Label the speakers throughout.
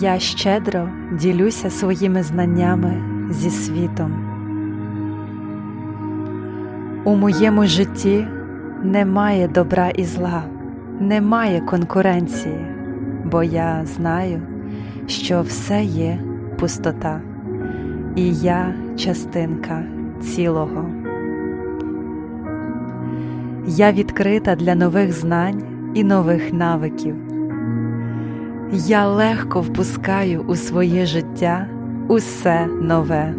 Speaker 1: Я щедро ділюся своїми знаннями зі світом. У моєму житті немає добра і зла, немає конкуренції, бо я знаю, що все є пустота, і я частинка цілого. Я відкрита для нових знань і нових навиків. Я легко впускаю у своє життя усе нове.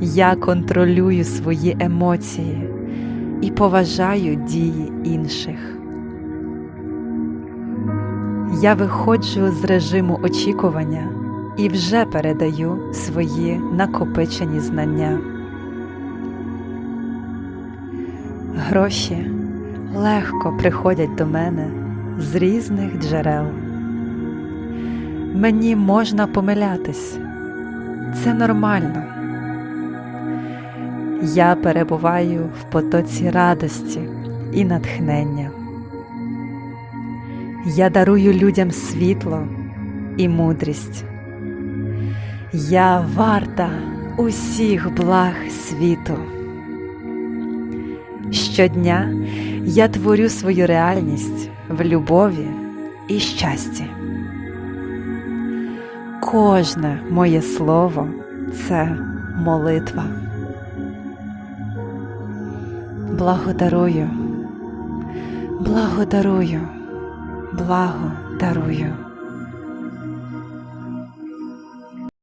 Speaker 1: Я контролюю свої емоції і поважаю дії інших. Я виходжу з режиму очікування і вже передаю свої накопичені знання. Гроші легко приходять до мене з різних джерел. Мені можна помилятись, це нормально. Я перебуваю в потоці радості і натхнення. Я дарую людям світло і мудрість. Я варта усіх благ світу. Щодня я творю свою реальність в любові і щасті. Кожне моє слово це молитва. Благодарую, благодарую, благо дарую.